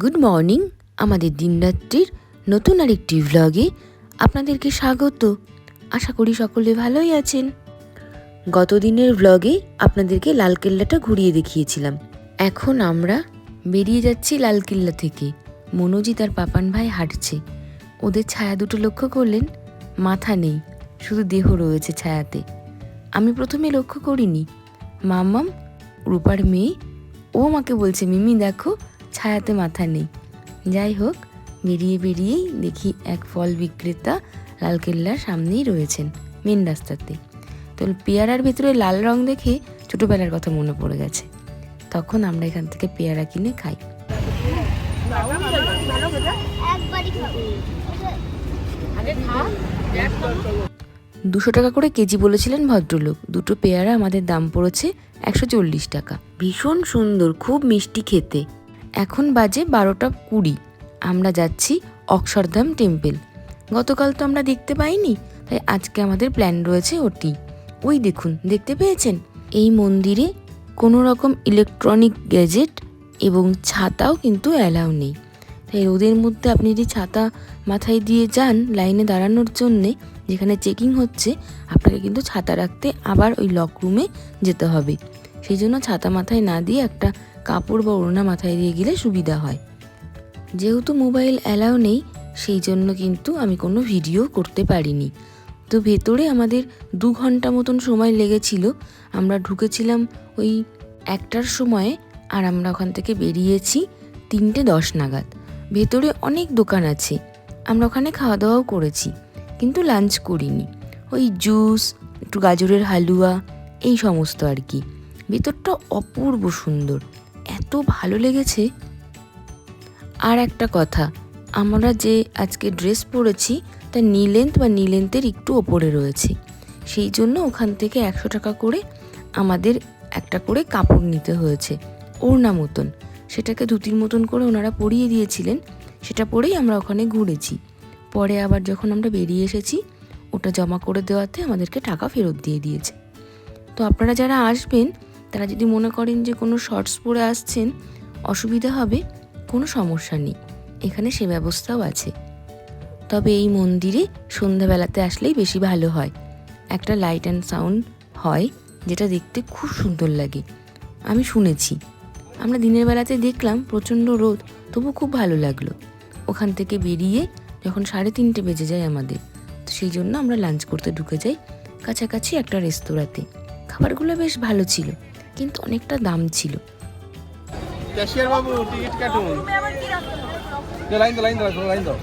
Good morning আমাদের দিনরাত্রির নতুন আরেকটি ভ্লগে আপনাদেরকে স্বাগত। আশা করি সকলে ভালোই আছেন। গত দিনের ভ্লগে আপনাদেরকে লালকেল্লাটা ঘুরিয়ে দেখিয়েছিলাম। এখন আমরা বেরিয়ে যাচ্ছি লালকেল্লা থেকে। মনোজি তার পাপান ভাই হাঁটছে। ওদের ছায়া দুটো লক্ষ্য করলেন, মাথা নেই, শুধু দেহ রয়েছে ছায়াতে। আমি প্রথমে লক্ষ্য করিনি। মাম্মাম, রূপার মেয়ে, ও আমাকে বলছে, মিমি, দেখো ছায়াতে মাথা নেই। যাই হোক, বেরিয়ে বেরিয়েই দেখি এক ফল বিক্রেতা লালকেল্লার সামনেই রয়েছেন মেন রাস্তাতে। তো পেয়ারার ভেতরে লাল রং দেখে ছোটোবেলার কথা মনে পড়ে গেছে। তখন আমরা এখান থেকে পেয়ারা কিনে খাই। দুশো টাকা করে কেজি বলেছিলেন ভদ্রলোক। দুটো পেয়ারা আমাদের দাম পড়েছে একশো চল্লিশ টাকা। ভীষণ সুন্দর, খুব মিষ্টি খেতে। এখন বাজে বারোটা কুড়ি। আমরা যাচ্ছি অক্ষরধাম টেম্পল। গতকাল তো আমরা দেখতে পাইনি, তাই আজকে আমাদের প্ল্যান রয়েছে ওটি। ওই দেখুন, দেখতে পেয়েছেন? এই মন্দিরে কোনো রকম ইলেকট্রনিক গ্যাজেট এবং ছাতাও কিন্তু অ্যালাউ নেই। তাই রোদের মধ্যে আপনি যদি ছাতা মাথায় দিয়ে যান লাইনে দাঁড়ানোর জন্যে, যেখানে চেকিং হচ্ছে, আপনাকে কিন্তু ছাতা রাখতে আবার ওই লক রুমে যেতে হবে। সেই জন্য ছাতা মাথায় না দিয়ে একটা কাপড় বা ওড়না মাথায় দিয়ে গেলে সুবিধা হয়। যেহেতু মোবাইল অ্যালাউ নেই, সেই জন্য কিন্তু আমি কোনো ভিডিও করতে পারিনি। তো ভেতরে আমাদের দু ঘণ্টা মতন সময় লেগেছিল। আমরা ঢুকেছিলাম ওই একটার সময়ে আর আমরা ওখান থেকে বেরিয়েছি তিনটে দশ নাগাদ। ভেতরে অনেক দোকান আছে, আমরা ওখানে খাওয়া দাওয়াও করেছি, কিন্তু লাঞ্চ করিনি। ওই জুস, একটু গাজরের হালুয়া, এই সমস্ত আর কি। ভেতরটা অপূর্ব সুন্দর। এত ভালো লেগেছে। আর একটা কথা, আমরা যে আজকে ড্রেস পরেছি, তা নি লেন্থ বা নি লেন্থের একটু ওপরে রয়েছে। সেই জন্য ওখান থেকে একশো টাকা করে আমাদের একটা করে কাপড় নিতে হয়েছে, ওড়না মতন। সেটাকে ধুতির মতন করে ওনারা পরিয়ে দিয়েছিলেন, সেটা পরেই আমরা ওখানে ঘুরেছি। পরে আবার যখন আমরা বেরিয়ে এসেছি, ওটা জমা করে দেওয়াতে আমাদেরকে টাকা ফেরত দিয়ে দিয়েছে। তো আপনারা যারা আসবেন তারা যদি মনে করেন যে কোনো শর্টস পরে আসছেন, অসুবিধা হবে, কোনো সমস্যা নেই। এখানে সে ব্যবস্থাও আছে। তবে এই মন্দিরে সন্ধ্যাবেলাতে আসলেই বেশি ভালো হয়। একটা লাইট অ্যান্ড সাউন্ড হয়, যেটা দেখতে খুব সুন্দর লাগে। আমি শুনেছি। আমরা দিনের বেলাতে দেখলাম, প্রচণ্ড রোদ, তবু খুব ভালো লাগল। ওখান থেকে বেরিয়ে যখন সাড়ে তিনটে বেজে যায় আমাদের, তো সেই জন্য আমরা লাঞ্চ করতে ঢুকে যাই কাছাকাছি একটা রেস্তোরাঁতে খাবারগুলো বেশ ভালো ছিল। কিন্তু অনেকটা দাম ছিল। ক্যাশিয়ার বাবু টিকিট কাটুন। লাইন লাইন লাইন দাও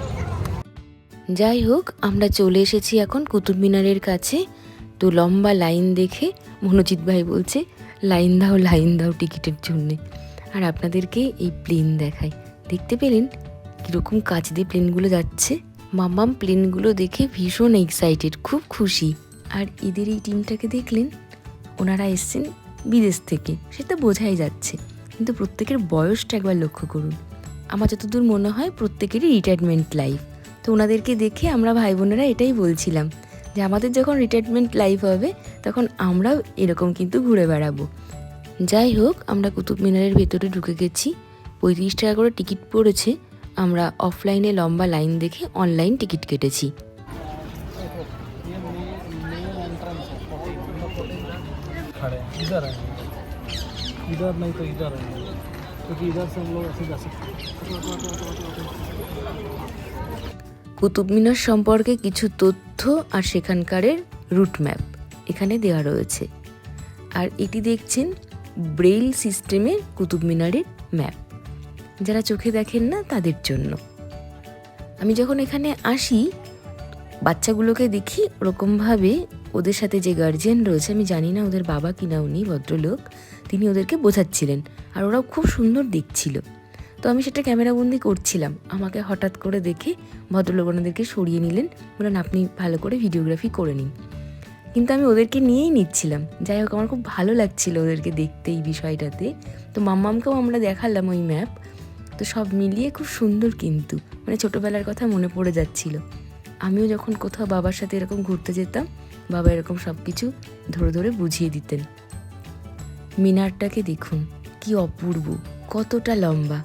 যাই হোক আমরা চলে এসেছি এখন কুতুব মিনারের কাছে। তো লম্বা লাইন দেখে মনোজিৎ ভাই বলছে লাইন দাও লাইন দাও টিকিটের জন্যে। আর আপনাদেরকে এই প্লেন দেখাই। দেখতে পেলেন কীরকম কাছ দিয়ে প্লেনগুলো যাচ্ছে? মাম্মাম প্লেনগুলো দেখে ভীষণ এক্সাইটেড খুব খুশি। আর এদের এই টিমটাকে দেখলেন ওনারা এসছেন বিদেশ থেকে সেটা বোঝাই যাচ্ছে। কিন্তু প্রত্যেকের বয়সটা একবার লক্ষ্য করুন। আমার যতদূর মনে হয়, প্রত্যেকেরই রিটায়ারমেন্ট লাইফ তো ওনাদেরকে দেখে আমরা ভাই বোনেরা এটাই বলছিলাম যে, আমাদের যখন রিটায়ারমেন্ট লাইফ হবে, তখন আমরাও এরকম কিন্তু ঘুরে বেড়াবো। যাই হোক, আমরা কুতুব মিনারের ভেতরে ঢুকে গেছি। পঁয়ত্রিশ টাকা করে টিকিট পড়েছে। আমরা অফলাইনে লম্বা লাইন দেখে অনলাইন টিকিট কেটেছি। खड़े हैं इधर हैं इधर नहीं तो इधर हैं क्योंकि इधर से हम लोग ऐसे जा सकते কুতুব মিনার সম্পর্কে কিছু তথ্য আর সেখানকারের রুট ম্যাপ এখানে দেওয়া রয়েছে আর এটি দেখছেন ব্রেইল সিস্টেমের কুতুব মিনারের ম্যাপ যারা চোখে দেখেন না তাদের জন্য আমি যখন এখানে আসি বাচ্চাগুলোকে দেখি ওরকমভাবে ওদের সাথে যে গার্জিয়ান রয়েছে, আমি জানি না ওদের বাবা কিনা উনি, ভদ্রলোক, তিনি ওদেরকে বোঝাচ্ছিলেন আর ওরাও খুব সুন্দর দেখছিল। তো আমি সেটা ক্যামেরাবন্দি করছিলাম। আমাকে হঠাৎ করে দেখে ভদ্রলোক ওনাদেরকে সরিয়ে নিলেন, বললেন, আপনি ভালো করে ভিডিওগ্রাফি করে নিন। কিন্তু আমি ওদেরকে নিয়েই নিচ্ছিলাম। যাই হোক, আমার খুব ভালো লাগছিল ওদেরকে দেখতে এই বিষয়টাতে। তো মাম্মামকেও আমরা দেখালাম ওই ম্যাপ তো সব মিলিয়ে খুব সুন্দর কিন্তু। মানে ছোটোবেলার কথা মনে পড়ে যাচ্ছিল। আমিও যখন কোথাও বাবার সাথে এরকম ঘুরতে যেতাম বাবা এরকম সব কিছু ধরে ধরে বুঝিয়ে দিতেন। মিনারটাকে দেখুন, কি অপূর্ব, কতটা লম্বা।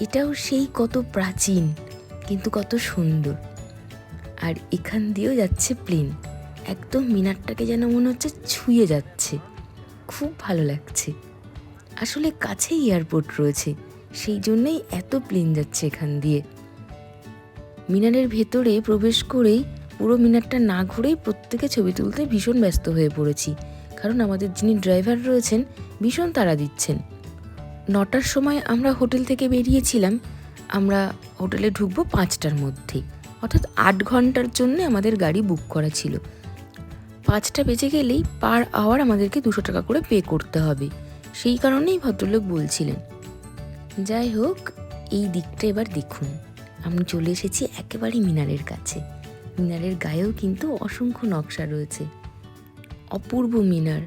এটাও সেই কত প্রাচীন, কিন্তু কত সুন্দর। আর এখান দিয়েও যাচ্ছে প্লেন। একদম মিনারটাকে যেন মনে হচ্ছে ছুঁয়ে যাচ্ছে। খুব ভালো লাগছে। আসলে কাছেই এয়ারপোর্ট রয়েছে, সেই জন্যই এত প্লেন যাচ্ছে এখান দিয়ে। মিনারের ভেতরে প্রবেশ করেই পুরো মিনারটা না ঘুরেই প্রত্যেকে ছবি তুলতে ভীষণ ব্যস্ত হয়ে পড়েছি। কারণ আমাদের যিনি ড্রাইভার রয়েছেন, ভীষণ তাড়া দিচ্ছেন। নটার সময় আমরা হোটেল থেকে বেরিয়েছিলাম। আমরা হোটেলে ঢুকবো পাঁচটার মধ্যে। অর্থাৎ আট ঘণ্টার জন্য আমাদের গাড়ি বুক করা ছিল। পাঁচটা বেজে গেলেই পার আওয়ার আমাদেরকে দুশো টাকা করে পে করতে হবে। সেই কারণেই ভদ্রলোক বলছিলেন, যাই হোক, এই দিকটা এবার দেখুন। আমি চলে এসেছি একেবারে মিনারের কাছে। মিনারের গায়েও কিন্তু অসংখ্য নকশা রয়েছে। অপূর্ব মিনার।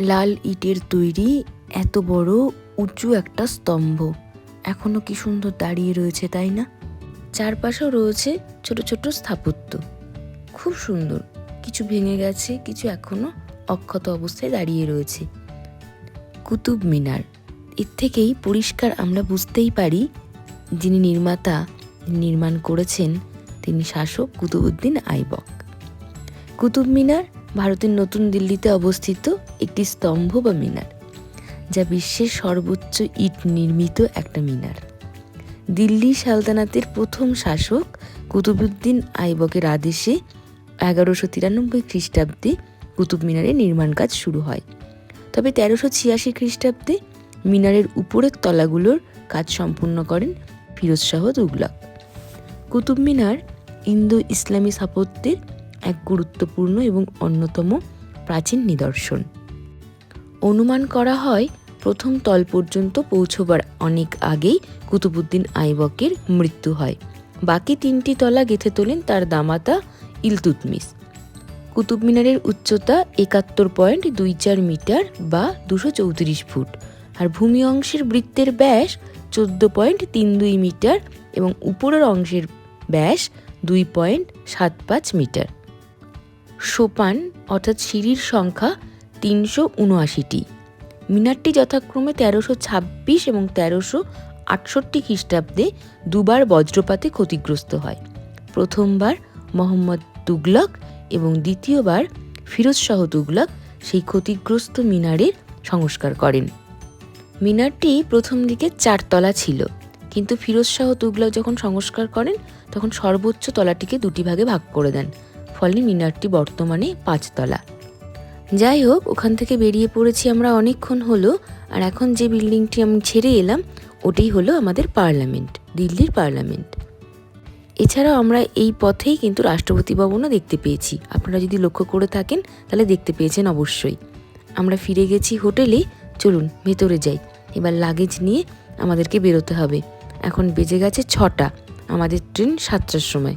লাল ইটের তৈরি এত বড় উঁচু একটা স্তম্ভ। এখনও কি সুন্দর দাঁড়িয়ে রয়েছে, তাই না? চারপাশেও রয়েছে ছোট ছোট স্থাপত্য। খুব সুন্দর। কিছু ভেঙে গেছে, কিছু এখনও অক্ষত অবস্থায় দাঁড়িয়ে রয়েছে। কুতুব মিনার। এর থেকেই পরিষ্কার আমরা বুঝতেই পারি যিনি নির্মাতা নির্মাণ করেছেন তিনি শাসক কুতুবুদ্দিন আইবক। কুতুব মিনার ভারতের নতুন দিল্লিতে অবস্থিত একটি স্তম্ভ বা মিনার, যা বিশ্বের সর্বোচ্চ ইট নির্মিত একটা মিনার। দিল্লি সালতানাতের প্রথম শাসক কুতুবউদ্দিন আইবকের আদেশে এগারোশো তিরানব্বই খ্রিস্টাব্দে কুতুব মিনারের নির্মাণ কাজ শুরু হয়। তবে তেরোশো ছিয়াশি খ্রিস্টাব্দে মিনারের উপরের তলাগুলোর কাজ সম্পূর্ণ করেন ফিরোজ শাহ তুগলক। কুতুব মিনার ইন্দো ইসলামী স্থাপত্যের এক গুরুত্বপূর্ণ এবং অন্যতম প্রাচীন নিদর্শন। অনুমান করা হয়, প্রথম তল পর্যন্ত পৌঁছবার অনেক আগেই কুতুবুদ্দিন আইবকের মৃত্যু হয়। বাকি তিনটি তলা গেঁথে তোলেন তার দামাতা ইলতুতমিস কুতুব মিনারের উচ্চতা একাত্তর পয়েন্ট দুই চার মিটার বা দুশো চৌত্রিশ ফুট আর ভূমি অংশের বৃত্তের ব্যাস চোদ্দ পয়েন্ট তিন দুই মিটার এবং উপরের অংশের ব্যাস দুই পয়েন্ট সাত পাঁচ মিটার। সোপান, অর্থাৎ সিঁড়ির সংখ্যা তিনশো উনআশিটি। মিনারটি যথাক্রমে তেরোশো ছাব্বিশ এবং তেরোশো আটষট্টি খ্রিস্টাব্দে দুবার বজ্রপাতে ক্ষতিগ্রস্ত হয়। প্রথমবার মোহাম্মদ তুগলক এবং দ্বিতীয়বার ফিরোজ শাহ তুগলক সেই ক্ষতিগ্রস্ত মিনারের সংস্কার করেন। মিনারটি প্রথম দিকে চারতলা ছিল। কিন্তু ফিরোজ শাহ তুগলক যখন সংস্কার করেন, তখন সর্বোচ্চ তলাটিকে দুটি ভাগে ভাগ করে দেন, ফলে মিনারটি বর্তমানে পাঁচতলা। যাই হোক, ওখান থেকে বেরিয়ে পড়েছি আমরা অনেকক্ষণ হলো, আর এখন যে বিল্ডিংটি আমি ছেড়ে এলাম, ওটাই হলো আমাদের পার্লামেন্ট, দিল্লির পার্লামেন্ট। এছাড়াও আমরা এই পথেই কিন্তু রাষ্ট্রপতি ভবনও দেখতে পেয়েছি। আপনারা যদি লক্ষ্য করে থাকেন, তাহলে দেখতে পেয়েছেন অবশ্যই। আমরা ফিরে গেছি হোটেলে, চলুন ভেতরে যাই। এবার লাগেজ নিয়ে আমাদেরকে বেরোতে হবে। এখন বেজে গেছে ছটা। আমাদের ট্রেন সাতটার সময়।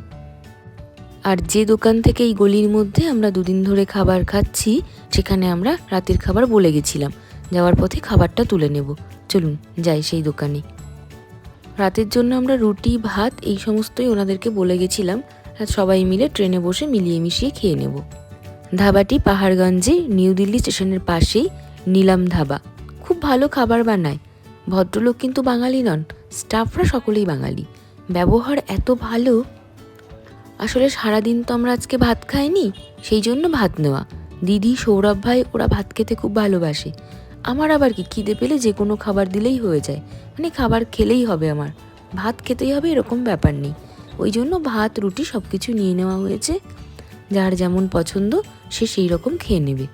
আর যে দোকান থেকে এই গলির মধ্যে আমরা দুদিন ধরে খাবার খাচ্ছি, সেখানে আমরা রাতের খাবার বলে গেছিলাম। যাওয়ার পথে খাবারটা তুলে নেব। চলুন, যাই সেই দোকানে। রাতের জন্য আমরা রুটি, ভাত এই সমস্তই ওনাদেরকে বলে গেছিলাম। সবাই মিলে ট্রেনে বসে মিলিয়ে মিশিয়ে খেয়ে নেব। ধাবাটি পাহাড়গঞ্জে নিউ দিল্লি স্টেশনের পাশেই নীলাম ধাবা। খুব ভালো খাবার বানায়। ভদ্রলোক কিন্তু বাঙালি নন। স্টাফরা সকলেই বাঙালি। ব্যবহার এত ভালো, আসলে সারাদিন তো আমরা আজকে ভাত খাইনি, সেই জন্য ভাত নেওয়া। দিদি, সৌরভ ভাই, ওরা ভাত খেতে খুব ভালোবাসে। আমার আবার কি, খিদে পেলে যে কোনো খাবার দিলেই হয়ে যায়। মানে খাবার খেলেই হবে আমার। ভাত খেতেই হবে, এরকম ব্যাপার নেই। ওই জন্য ভাত, রুটি সব কিছু নিয়ে নেওয়া হয়েছে। যার যেমন পছন্দ, সে সেই রকম খেয়ে নেবে।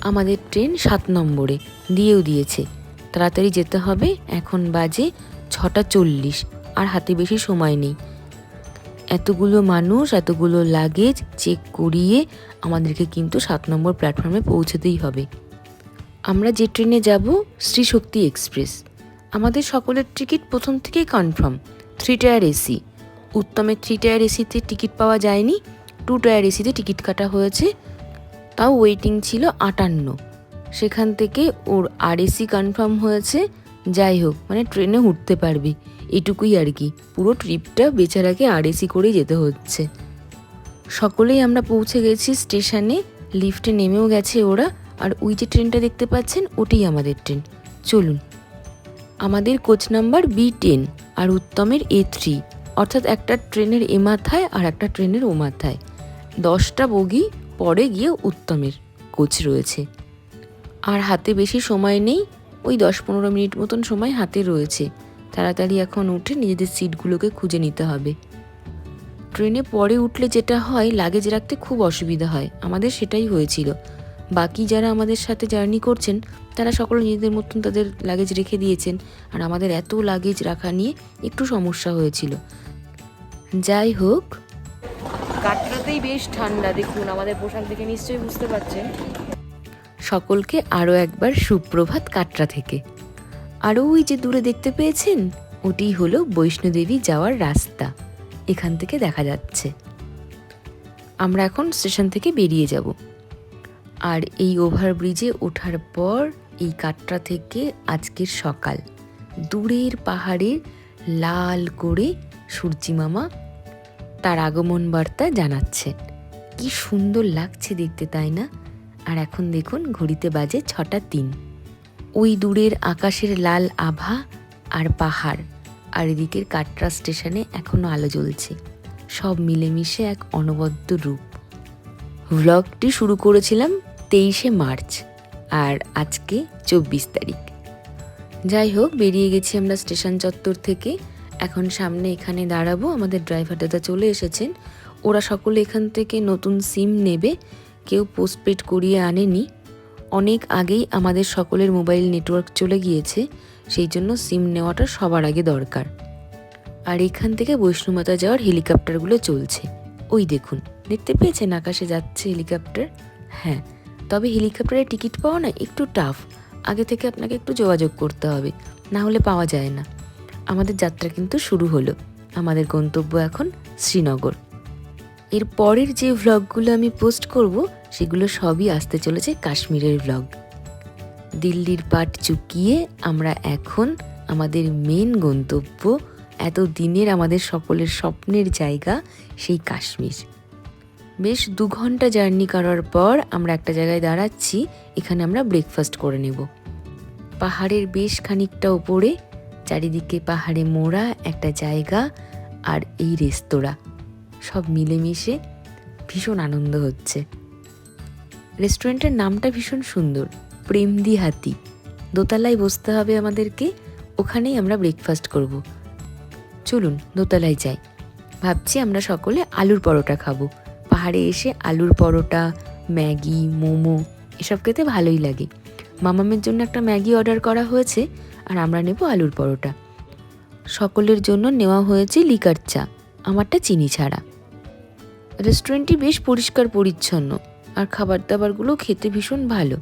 আমাদের ট্রেন সাত নম্বরে, দিয়েও দিয়েছে। তাড়াতাড়ি যেতে হবে, এখন বাজে ছটা চল্লিশ, আর হাতে বেশি সময় নেই। এতগুলো মানুষ, এতগুলো লাগেজ চেক করিয়ে আমাদেরকে কিন্তু সাত নম্বর প্ল্যাটফর্মে পৌঁছতেই হবে। আমরা যে ট্রেনে যাব শ্রীশক্তি এক্সপ্রেস আমাদের সকলের টিকিট প্রথম থেকেই কনফার্ম থ্রি টায়ার এসি উত্তমের থ্রি টায়ার এসিতে টিকিট পাওয়া যায়নি টু টায়ার এসিতে টিকিট কাটা হয়েছে, তাও ওয়েটিং ছিল আটান্ন। সেখান থেকে ওর আর এসি কনফার্ম হয়েছে যাই হোক মানে ট্রেনে উঠতে পারবি। এটুকুই আর কি। পুরো ট্রিপটা বেচারাকে আর এসি করেই যেতে হচ্ছে। সকলেই আমরা পৌঁছে গেছি স্টেশনে। লিফটে নেমেও গেছে ওরা। আর ওই যে ট্রেনটা দেখতে পাচ্ছেন, ওটাই আমাদের ট্রেন। চলুন। আমাদের কোচ নাম্বার বি টেন আর উত্তমের এ থ্রি। অর্থাৎ একটা ট্রেনের এ মাথায় আর একটা ট্রেনের ও মাথায়। দশটা বগি, পরে গিয়ে উত্তমের কোচ রয়েছে। আর হাতে বেশি সময় নেই। ওই দশ পনেরো মিনিট মতন সময় হাতে রয়েছে। তাড়াতাড়ি এখন উঠে নিজেদের সিটগুলোকে খুঁজে নিতে হবে। ট্রেনে পরে উঠলে যেটা হয়, লাগেজ রাখতে খুব অসুবিধা হয়। আমাদের সেটাই হয়েছিল। বাকি যারা আমাদের সাথে জার্নি করছেন, তারা সকলে নিজেদের মতন তাদের লাগেজ রেখে দিয়েছেন। আর আমাদের এত লাগেজ রাখা নিয়ে একটু সমস্যা হয়েছিল। যাই হোক। কাটরাতেই বেশ ঠান্ডা, দেখুন, আমাদের পোশাক দেখে নিশ্চয়ই বুঝতে পারছেন। সকলকে আরও একবার সুপ্রভাত কাটরা থেকে। আরও ওই যে দূরে দেখতে পেয়েছেন, ওটি হলো বৈষ্ণোদেবী যাওয়ার রাস্তা। এখান থেকে দেখা যাচ্ছে। আমরা এখন স্টেশন থেকে বেরিয়ে যাব। আর এই ওভারব্রিজে ওঠার পর এই কাটরা থেকে আজকের সকাল। দূরের পাহাড়ে লাল করে সূর্যি মামা তার আগমন বার্তা জানাচ্ছে। কি সুন্দর লাগছে দেখতে, তাই না? আর এখন দেখুন ঘড়িতে বাজে ছটা তিন। ওই দূরের আকাশের লাল আভা আর পাহাড়, আর এদিকের কাটরা স্টেশনে এখনও আলো জ্বলছে। সব মিলেমিশে এক অনবদ্য রূপ। ভ্লগটি শুরু করেছিলাম তেইশে মার্চ, আর আজকে চব্বিশ তারিখ। যাই হোক, বেরিয়ে গেছি আমরা স্টেশন চত্বর থেকে। এখন সামনে এখানে দাঁড়াবো, আমাদের ড্রাইভার দাদা চলে এসেছেন। ওরা সকলে এখান থেকে নতুন সিম নেবে। কেউ পোস্টপেড করিয়ে আনেনি। অনেক আগেই আমাদের সকলের মোবাইল নেটওয়ার্ক চলে গিয়েছে, সেই জন্য সিম নেওয়াটা সবার আগে দরকার। আর এখান থেকে বৈষ্ণুমাতা যাওয়ার হেলিকপ্টারগুলো চলছে। ওই দেখুন, দেখতে পেয়েছেন আকাশে যাচ্ছে হেলিকপ্টার হ্যাঁ তবে হেলিকপ্টারের টিকিট পাওয়া না একটু টাফ আগে থেকে আপনাকে একটু যোগাযোগ করতে হবে, না হলে পাওয়া যায় না। আমাদের যাত্রা কিন্তু শুরু হলো। আমাদের গন্তব্য এখন শ্রীনগর। এর পরের যে ভ্লগগুলো আমি পোস্ট করব, সেগুলো সবই আসতে চলেছে কাশ্মীরের ভ্লগ দিল্লির পাট চুকিয়ে আমরা এখন আমাদের মেন গন্তব্য এত দিনের আমাদের সকলের স্বপ্নের জায়গা, সেই কাশ্মীর। বেশ দু ঘণ্টা জার্নি করার পর আমরা একটা জায়গায় দাঁড়াচ্ছি, এখানে আমরা ব্রেকফাস্ট করে নেব। পাহাড়ের বেশ খানিকটা ওপরে চারিদিকে পাহাড়ে মোড়া একটা জায়গা আর এই রেস্তোরাঁ। সব মিলেমিশে ভীষণ আনন্দ হচ্ছে। রেস্টুরেন্টের নামটা ভীষণ সুন্দর প্রেমদি হাতি দোতলায় বসতে হবে আমাদেরকে, ওখানেই আমরা ব্রেকফাস্ট করব। চলুন দোতলায় যাই। ভাবছি আমরা সকলে আলুর পরোটা খাব। পাহাড়ে এসে আলুর পরোটা, ম্যাগি, মোমো, এসব খেতে ভালোই লাগে। মামামের জন্য একটা ম্যাগি অর্ডার করা হয়েছে, আর আমরা নেব আলুর পরোটা। সকলের জন্য নেওয়া হয়েছে লিকার চা। আমারটা চিনি ছাড়া। রেস্টুরেন্টটি বেশ পরিষ্কার, পরিচ্ছন্ন। আর খাবার দাবারগুলো খেতে ভীষণ ভালো।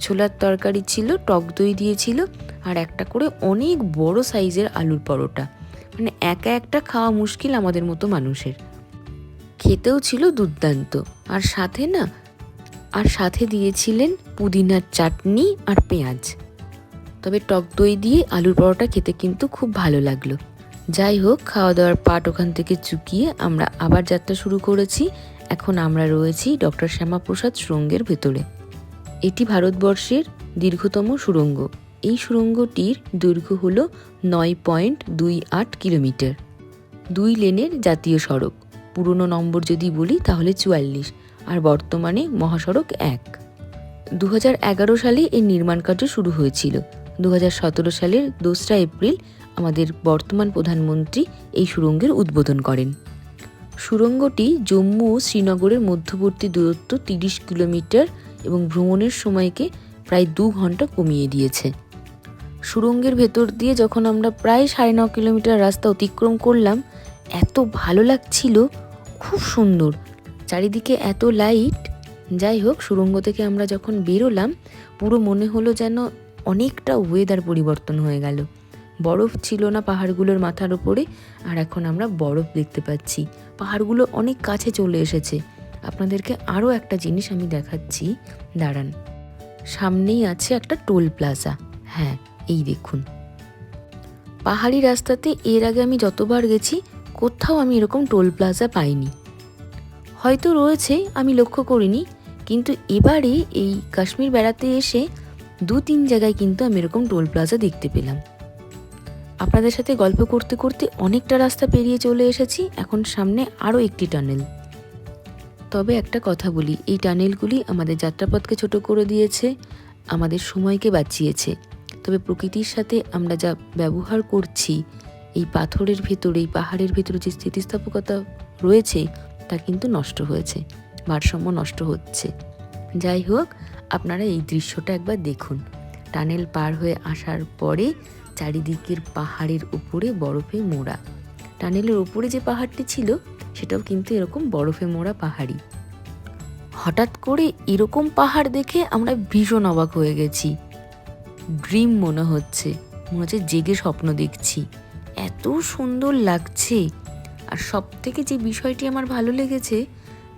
ছোলার তরকারি ছিল, টক দই দিয়েছিল, আর একটা করে অনেক বড় সাইজের আলুর পরোটা। মানে একা একটা খাওয়া মুশকিল আমাদের মতো মানুষের। খেতেও ছিল দুর্দান্ত। আর সাথে না, আর সাথে দিয়েছিলেন পুদিনার চাটনি আর পেঁয়াজ। তবে টক দই দিয়ে আলুর পরোটা খেতে কিন্তু খুব ভালো লাগল। যাই হোক খাওয়া দাওয়ার পাট ওখান থেকে চুকিয়ে আমরা আবার যাত্রা শুরু করেছি। এখন আমরা রয়েছি ডক্টর শ্যামাপ্রসাদ সুরঙ্গের ভেতরে। এটি ভারতবর্ষের দীর্ঘতম সুড়ঙ্গ এই সুড়ঙ্গটির দৈর্ঘ্য হল নয় পয়েন্ট দুই আট কিলোমিটার। দুই লেনের জাতীয় সড়ক। পুরনো নম্বর যদি বলি, তাহলে চুয়াল্লিশ। আর বর্তমানে মহাসড়ক এক। দু সালে এর নির্মাণ কার্য শুরু হয়েছিল। দু সালের দোসরা এপ্রিল আমাদের বর্তমান প্রধানমন্ত্রী এই সুড়ঙ্গের উদ্বোধন করেন। সুড়ঙ্গটি জম্মু ও শ্রীনগরের মধ্যবর্তী দূরত্ব তিরিশ কিলোমিটার এবং ভ্রমণের সময়কে প্রায় দু ঘণ্টা কমিয়ে দিয়েছে। সুড়ঙ্গের ভেতর দিয়ে যখন আমরা প্রায় সাড়ে ন কিলোমিটার রাস্তা অতিক্রম করলাম, এত ভালো লাগছিল, খুব সুন্দর। চারিদিকে এত লাইট। যাই হোক সুড়ঙ্গ থেকে আমরা যখন বেরোলাম, পুরো মনে হলো যেন অনেকটা ওয়েদার পরিবর্তন হয়ে গেল। বরফ ছিল না পাহাড়গুলোর মাথার ওপরে আর এখন আমরা বরফ দেখতে পাচ্ছি। পাহাড়গুলো অনেক কাছে চলে এসেছে। আপনাদেরকে আরও একটা জিনিস আমি দেখাচ্ছি। দাঁড়ান। সামনেই আছে একটা টোল প্লাজা। হ্যাঁ এই দেখুন। পাহাড়ি রাস্তাতে এর আগে আমি যতবার গেছি, কোথাও আমি এরকম টোল প্লাজা পাইনি। হয়তো রয়েছে, আমি লক্ষ্য করিনি, কিন্তু এবারে এই কাশ্মীর বেড়াতে এসে দু তিন জায়গায় কিন্তু আমি এরকম টোল প্লাজা দেখতে পেলাম। আপনাদের সাথে গল্প করতে করতে অনেকটা রাস্তা পেরিয়ে চলে এসেছি। এখন সামনে আরও একটি টানেল। তবে একটা কথা বলি, এই টানেলগুলি আমাদের যাত্রাপথকে ছোট করে দিয়েছে, আমাদের সময়কে বাঁচিয়েছে। তবে প্রকৃতির সাথে আমরা যা ব্যবহার করছি, এই পাথরের ভেতরে, এই পাহাড়ের ভেতরে যে স্থিতিস্থাপকতা রয়েছে, তা কিন্তু নষ্ট হয়েছে, ভারসাম্য নষ্ট হচ্ছে। যাই হোক, আপনারা এই দৃশ্যটা একবার দেখুন। টানেল পার হয়ে আসার পরে চারিদিকের পাহাড়ের উপরে বরফে মোড়া। টানেলের উপরে যে পাহাড়টি ছিল, সেটাও কিন্তু এরকম বরফে মোড়া পাহাড়ি হঠাৎ করে এরকম পাহাড় দেখে আমরা ভীষণ অবাক হয়ে গেছি। ড্রিম মনে হচ্ছে মনে হচ্ছে জেগে স্বপ্ন দেখছি। এত সুন্দর লাগছে। আর সব থেকে যে বিষয়টি আমার ভালো লেগেছে,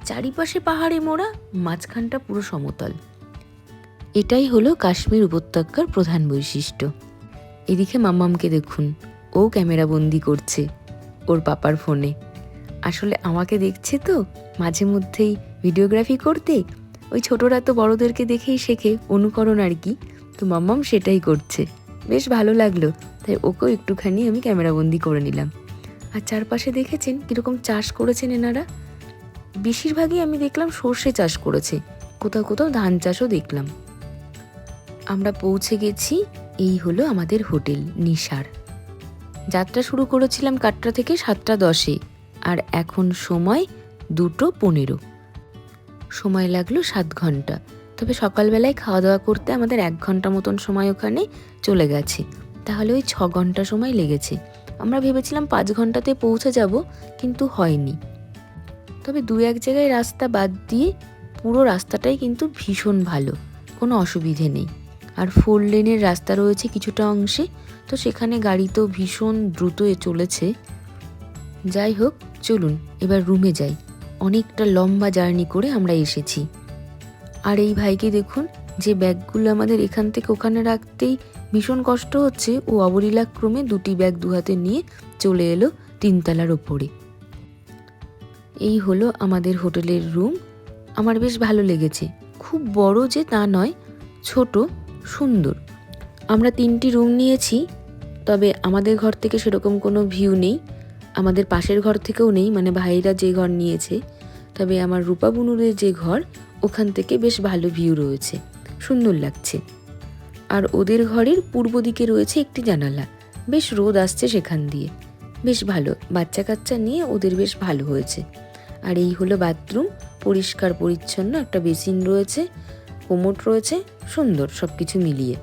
চারিপাশে পাহাড়ে মোড়া, মাঝখানটা পুরো সমতল। এটাই হলো কাশ্মীর উপত্যকার প্রধান বৈশিষ্ট্য। এদিকে মাম্মামকে দেখুন। ও ক্যামেরা বন্দি করছে ওর পাপার ফোনে। আসলে আমাকে দেখছে তো, মাঝে মধ্যেই ভিডিওগ্রাফি করতে। ওই ছোটরা তো বড়দেরকে দেখেই শেখে, অনুকরণ আর কি। তো মাম্মাম সেটাই করছে। বেশ ভালো লাগল, তাই ওকেও একটুখানি আমি ক্যামেরাবন্দি করে নিলাম। আর চারপাশে দেখেছেন কীরকম চাষ করেছেন এনারা? বেশিরভাগই আমি দেখলাম সর্ষে চাষ করেছে, কোথাও কোথাও ধান চাষও দেখলাম। আমরা পৌঁছে গেছি এই হলো আমাদের হোটেল নিশার যাত্রা শুরু করেছিলাম কাটরা থেকে সাতটা দশে, আর এখন সময় দুটো পনেরো। সময় লাগল সাত ঘণ্টা। তবে সকালবেলায় খাওয়া দাওয়া করতে আমাদের এক ঘণ্টা মতন সময় ওখানে চলে গেছে। তাহলে ওই ছ ঘণ্টা সময় লেগেছে। আমরা ভেবেছিলাম পাঁচ ঘন্টাতে পৌঁছে যাব, কিন্তু হয়নি। তবে দু এক জায়গায় রাস্তা বাদ দিয়ে পুরো রাস্তাটাই কিন্তু ভীষণ ভালো। কোনো অসুবিধে নেই। আর ফোর লেনের রাস্তা রয়েছে কিছুটা অংশে, তো সেখানে গাড়ি তো ভীষণ দ্রুত চলেছে। যাই হোক, চলুন, এবার রুমে যাই। অনেকটা লম্বা জার্নি করে আমরা এসেছি। আর এই ভাইকে দেখুন, যে ব্যাগগুলো আমাদের এখান থেকে ওখানে রাখতেই ভীষণ কষ্ট হচ্ছে, ও অবলীলাক্রমে দুটি ব্যাগ দুহাতে নিয়ে চলে এলো তিনতলার ওপরে। এই হলো আমাদের হোটেলের রুম আমার বেশ ভালো লেগেছে। খুব বড় যে তা নয়, ছোট সুন্দর। আমরা তিনটি রুম নিয়েছি, তবে আমাদের ঘর থেকে সেরকম কোনো ভিউ নেই। আমাদের পাশের ঘর থেকেও নেই মানে ভাইরা যে ঘর নিয়েছে, তবে আমার রূপা বুনুরের যে ঘর, ওখান থেকে বেশ ভালো ভিউ রয়েছে, সুন্দর লাগছে। আর ওদের ঘরের পূর্ব দিকে রয়েছে একটি জানালা, বেশ রোদ আসছে সেখান দিয়ে। বেশ ভালো বাচ্চা কাচ্চা নিয়ে ওদের বেশ ভালো হয়েছে। আর এই হলো বাথরুম পরিষ্কার পরিচ্ছন্ন একটা বেসিন রয়েছে কোমোট রয়েছে, সুন্দর সব কিছু মিলিয়ে।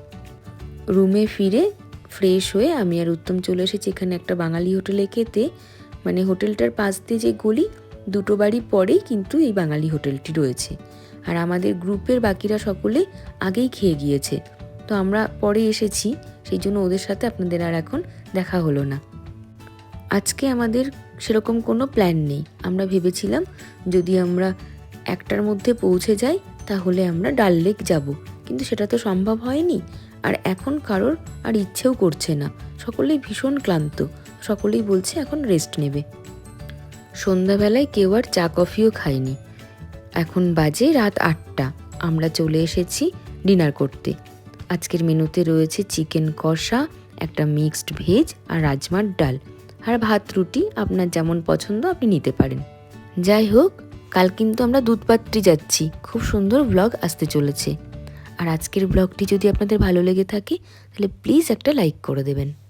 রুমে ফিরে ফ্রেশ হয়ে আমি আর উত্তম চলে এসেছি এখানে একটা বাঙালি হোটেলে খেতে। মানে হোটেলটার পাশ দিয়ে যে গলি, দুটো বাড়ি পরেই কিন্তু এই বাঙালি হোটেলটি রয়েছে। আর আমাদের গ্রুপের বাকিরা সকলে আগেই খেয়ে গিয়েছে। তো আমরা পরে এসেছি, সেই জন্য ওদের সাথে আপনাদের আর এখন দেখা হলো না। আজকে আমাদের সেরকম কোনো প্ল্যান নেই। আমরা ভেবেছিলাম যদি আমরা একটার মধ্যে পৌঁছে যাই তাহলে আমরা ডাল লেক যাব। কিন্তু সেটা তো সম্ভব হয়নি। আর এখন কারোর আর ইচ্ছেও করছে না। সকলেই ভীষণ ক্লান্ত। সকলেই বলছে এখন রেস্ট নেবে। সন্ধ্যাবেলায় কেউ আর চা কফিও খায়নি। এখন বাজে রাত আটটা। আমরা চলে এসেছি ডিনার করতে। আজকের মেনুতে রয়েছে চিকেন কষা, একটা মিক্সড ভেজ আর রাজমার ডাল। আর ভাত, রুটি আপনার যেমন পছন্দ আপনি নিতে পারেন। যাই হোক কাল কিন্তু আমরা দুধপাত্রি যাচ্ছি। খুব সুন্দর ব্লগ আসতে চলেছে। আর আজকের ব্লগটি যদি আপনাদের ভালো লেগে থাকে, তাহলে প্লিজ একটা লাইক করে দেবেন।